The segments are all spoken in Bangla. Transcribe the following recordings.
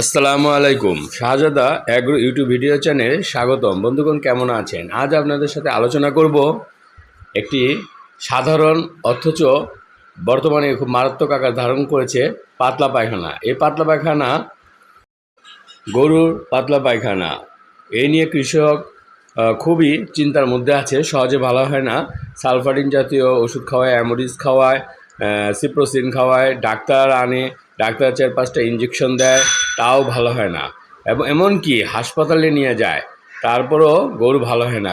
আসসালামু আলাইকুম। শাহজাদা অ্যাগ্রো ইউটিউব ভিডিও চ্যানেলে স্বাগতম। বন্ধুগণ, কেমন আছেন? আজ আপনাদের সাথে আলোচনা করব একটি সাধারণ, অথচ বর্তমানে খুব মারাত্মক আকার ধারণ করেছে পাতলা পায়খানা। এই পাতলা পায়খানা গরুর পাতলা পায়খানা। এই নিয়ে কৃষক খুবই চিন্তার মধ্যে আছে। সহজে ভালো হয় না। সালফারিন জাতীয় ওষুধ খাওয়ায়, অ্যামোডিস খাওয়ায় সিপ্রোসিন খাওয়ায়, ডাক্তার আনে ডাক্তার চার পাঁচটা ইঞ্জেকশন দেয়, তাও ভালো হয় না। এবং এমনকি হাসপাতালে নিয়ে যায়, তারপরও গরু ভালো হয় না।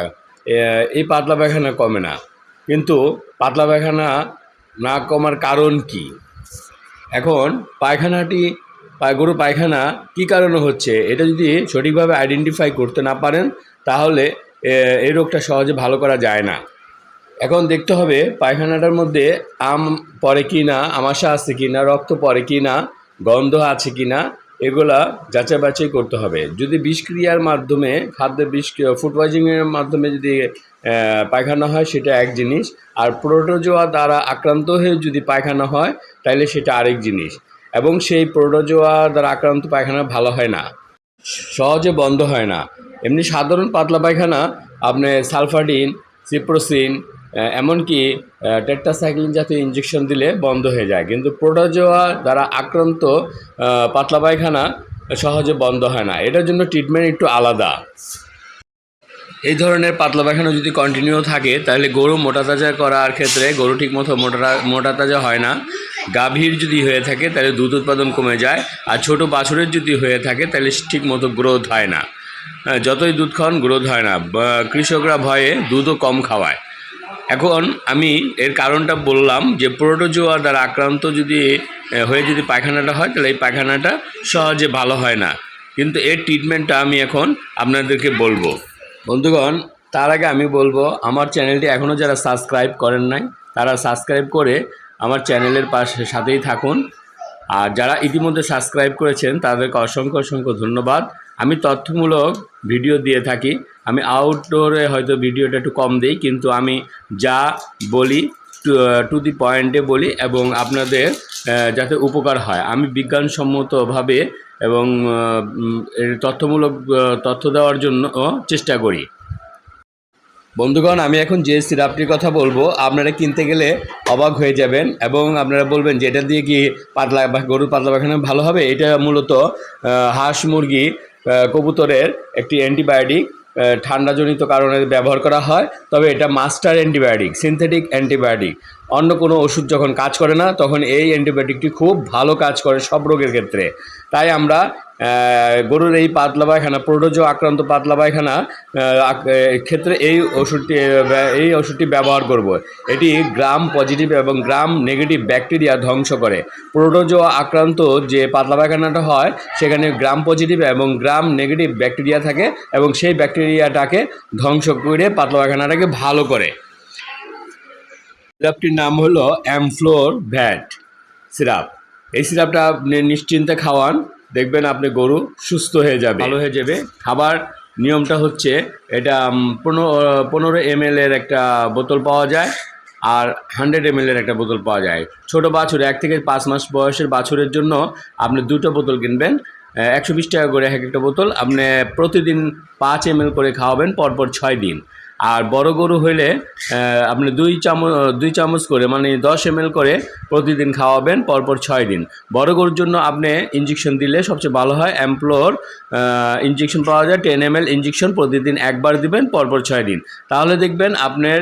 এই পাতলা পায়খানা কমে না। কিন্তু পাতলা পায়খানা না কমার কারণ কি? এখন পায়খানাটি গরু পায়খানা কী কারণে হচ্ছে? এটা যদি সঠিকভাবে আইডেন্টিফাই করতে না পারেন, তাহলে এই রোগটা সহজে ভালো করা যায় না। এখন দেখতে হবে পায়খানাটার মধ্যে আম পড়ে কি না আমাশা আছে কি না রক্ত পড়ে কি না গন্ধ আছে কি না এগুলা যাচাই বাছাই করতে হবে। যদি বিষক্রিয়ার মাধ্যমে খাদ্যের বিষ ফুড পয়জনিংয়ের মাধ্যমে যদি পায়খানা হয়, সেটা এক জিনিস। আর প্রোটোজোয়া দ্বারা আক্রান্ত হয়ে যদি পায়খানা হয় তাহলে সেটা আরেক জিনিস। এবং সেই প্রোটোজোয়া দ্বারা আক্রান্ত পায়খানা ভালো হয় না। সহজে বন্ধ হয় না। এমনি সাধারণ পাতলা পায়খানা, আপনি সালফাডিন, সিপ্রোসিন এমনকি টেট্টাসাইক্লিন জাতীয় ইঞ্জেকশন দিলে বন্ধ হয়ে যায়। কিন্তু প্রোটোজোয়া দ্বারা আক্রান্ত পাতলা পায়খানা সহজে বন্ধ হয় না। এটার জন্য ট্রিটমেন্ট একটু আলাদা। এই ধরনের পাতলা পায়খানা যদি কন্টিনিউ থাকে, তাহলে গরু মোটা তাজা করার ক্ষেত্রে গরু ঠিকমতো মোটা মোটা তাজা হয় না। গাভীর যদি হয়ে থাকে, তাহলে দুধ উৎপাদন কমে যায়। আর ছোট বাছুরের যদি হয়ে থাকে, তাহলে ঠিকমতো গ্রোথ হয় না। যতই দুধ খাওয়ান গ্রোথ হয় না। কৃষকরা ভয়ে দুধও কম খাওয়ায়। এখন আমি এর কারণটা বললাম যে প্রোটোজোয়া দ্বারা আক্রান্ত যদি হয়ে যদি পায়খানাটা হয়, তাহলে এই পায়খানাটা সহজে ভালো হয় না। কিন্তু এর ট্রিটমেন্টটা আমি এখন আপনাদেরকে বলব। বন্ধুগণ, তার আগে আমি বলব, আমার চ্যানেলটি এখনও যারা সাবস্ক্রাইব করেন নাই, তারা সাবস্ক্রাইব করে আমার চ্যানেলের পাশে, সাথেই থাকুন। আর যারা ইতিমধ্যে সাবস্ক্রাইব করেছেন, তাদেরকে অসংখ্য অসংখ্য ধন্যবাদ। আমি তথ্যমূলক ভিডিও দিয়ে থাকি। আমি আউটডোরে হয়তো ভিডিওটা একটু কম দিই, কিন্তু আমি যা বলি, টু দি পয়েন্টে বলি এবং আপনাদের যাতে উপকার হয়। আমি বিজ্ঞানসম্মতভাবে এবং তথ্যমূলক তথ্য দেওয়ার জন্য চেষ্টা করি। বন্ধুগণ, আমি এখন যে সিরাপটির কথা বলব। আপনারা কিনতে গেলে অবাক হয়ে যাবেন এবং আপনারা বলবেন যে, এটা দিয়ে কি পাতলা গরুর পাতলা পায়খানা ভালো হবে? এটা মূলত হাঁস মুরগি কবুতরের একটি অ্যান্টিবায়োটিক ঠান্ডাজনিত কারণে ব্যবহার করা হয়, তবে এটা মাস্টার অ্যান্টিবায়োটিক, সিনথেটিক অ্যান্টিবায়োটিক। অন্য কোনো ওষুধ যখন কাজ করে না, তখন এই অ্যান্টিবায়োটিকটি খুব ভালো কাজ করে সব রোগের ক্ষেত্রে। তাই আমরা গরুর এই পাতলা পায়খানা, প্রোটোজো আক্রান্ত পাতলা পায়খানা ক্ষেত্রে এই ওষুধটি এই ওষুধটি ব্যবহার করব। এটি গ্রাম পজিটিভ এবং গ্রাম নেগেটিভ ব্যাকটেরিয়া ধ্বংস করে। প্রোটোজো আক্রান্ত যে পাতলা পায়খানাটা হয়, সেখানে গ্রাম পজিটিভ এবং গ্রাম নেগেটিভ ব্যাকটেরিয়া থাকে এবং সেই ব্যাকটেরিয়াটাকে ধ্বংস করে পাতলা পায়খানাটাকে ভালো করে। সিরাপটির নাম হলো অ্যামফ্লোর ভ্যাট সিরাপ। এই সিরাপটা আপনি নিশ্চিন্তে খাওয়ান। দেখবেন আপনি গরু সুস্থ হয়ে যাবে। ভালো হয়ে যাবে। খাবার নিয়মটা হচ্ছে এটা পনেরো পনেরো এম এর একটা বোতল পাওয়া যায় আর হান্ড্রেড এম এর একটা বোতল পাওয়া যায়। ছোট বাছুর এক থেকে পাঁচ মাস বয়সের বাছুরের জন্য আপনি দুটো বোতল কিনবেন। একশো বিশ টাকা করে এক একটা বোতল। আপনি প্রতিদিন পাঁচ এম করে খাওয়াবেন পরপর ছয় দিন। আর বড় গরু হইলে আপনি দুই চামচ দুই চামচ করে মানে দশ এম করে প্রতিদিন খাওয়াবেন, পরপর ছয় দিন। বড় গরুর জন্য আপনি ইঞ্জেকশন দিলে সবচেয়ে ভালো হয় অ্যাম্পলোর ইঞ্জেকশন পাওয়া যায় টেন এম ইঞ্জেকশন প্রতিদিন একবার দিবেন, পরপর ছয় দিন। তাহলে দেখবেন আপনার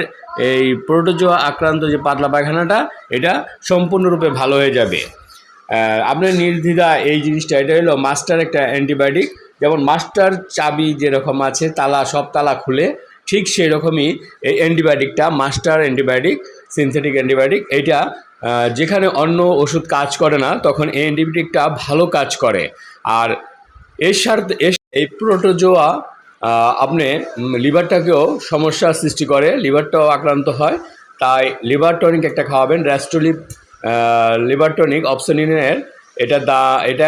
এই প্রোটোজোয়া আক্রান্ত যে পাতলা পায়খানাটা, এটা সম্পূর্ণরূপে ভালো হয়ে যাবে। আপনার নির্দ্বিধা এই জিনিসটা, এটা হলো মাস্টার একটা অ্যান্টিবায়োটিক যেমন মাস্টার চাবি যেরকম আছে, তালা, সব তালা খুলে ঠিক সেই রকমই এই অ্যান্টিবায়োটিকটা, মাস্টার অ্যান্টিবায়োটিক, সিনথেটিক অ্যান্টিবায়োটিক এটা যেখানে অন্য ওষুধ কাজ করে না, তখন এই অ্যান্টিবায়োটিকটা ভালো কাজ করে। আর এর সাথে এই প্রোটোজোয়া আপনি লিভারটাকেও সমস্যার সৃষ্টি করে, লিভারটাও আক্রান্ত হয়। তাই লিভার টনিক একটা খাওয়াবেন, র্যাস্টোলিপ লিভার টনিক অপশনিনের এটা দা এটা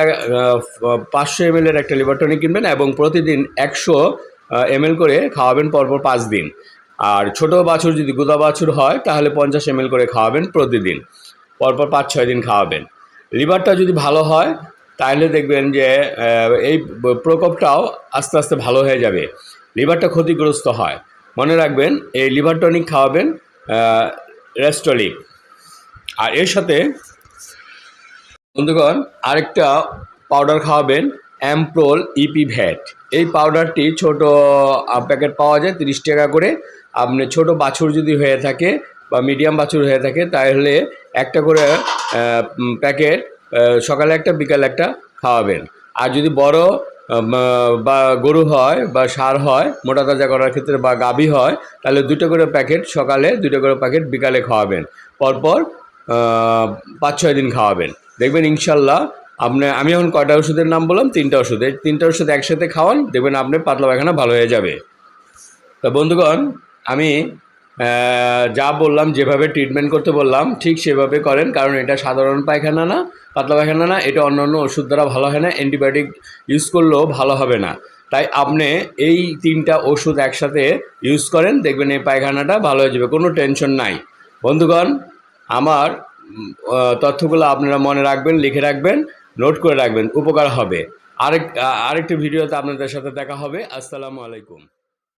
পাঁচশো এম একটা লিভার টনিক কিনবেন এবং প্রতিদিন একশো এম করে খাওয়াবেন পরপর পাঁচ দিন। আর ছোট বাছুর যদি গুদা বাছুর হয়, তাহলে পঞ্চাশ এম করে খাওয়াবেন প্রতিদিন। পরপর পাঁচ, ছয় দিন খাওয়াবেন। লিভারটা যদি ভালো হয়, তাহলে দেখবেন যে এই প্রকোপটাও আস্তে আস্তে ভালো হয়ে যাবে। লিভারটা ক্ষতিগ্রস্ত হয়। মনে রাখবেন, এই লিভার টনিক খাওয়াবেন রেস্টলিক। আর এর সাথে বন্ধুগণ, আরেকটা পাউডার খাওয়াবেন, অ্যাম্প্রোল ইপি ভ্যাট এই পাউডারটি ছোট প্যাকেট পাওয়া যায় তিরিশ টাকা করে। আপনি ছোট বাছুর যদি হয়ে থাকে বা মিডিয়াম বাছুর হয়ে থাকে, তাহলে একটা করে প্যাকেট সকালে একটা, বিকালে একটা খাওয়াবেন। আর যদি বড় বা গরু হয় বা সার হয়, মোটা তাজা করার ক্ষেত্রে বা গাভী হয়, তাহলে দুটো করে প্যাকেট সকালে, দুটো করে প্যাকেট বিকালে খাওয়াবেন। পরপর পাঁচ ছয় দিন খাওয়াবেন। দেখবেন ইনশাল্লাহ আপনি, আমি এখন কয়টা ওষুধের নাম বললাম? তিনটা ওষুধ। এই তিনটা ওষুধ একসাথে খাওয়ান, দেখবেন আপনি পাতলা পায়খানা ভালো হয়ে যাবে। তো বন্ধুগণ, আমি যা বললাম, যেভাবে ট্রিটমেন্ট করতে বললাম, ঠিক সেভাবে করেন, কারণ এটা সাধারণ পায়খানা না, পাতলা পায়খানা না, এটা অন্য অন্য ওষুধ দ্বারা ভালো হয় না অ্যান্টিবায়োটিক ইউজ করলেও ভালো হবে না। তাই আপনি এই তিনটা ওষুধ একসাথে ইউজ করেন, দেখবেন এই পায়খানাটা ভালো হয়ে যাবে, কোনো টেনশন নাই। বন্ধুগণ, আমার তথ্যগুলো আপনারা মনে রাখবেন, লিখে রাখবেন। নোট করে রাখবেন উপকার হবে। আরেক আরেকটি ভিডিওতে আপনাদের সাথে দেখা হবে। আসসালামু আলাইকুম।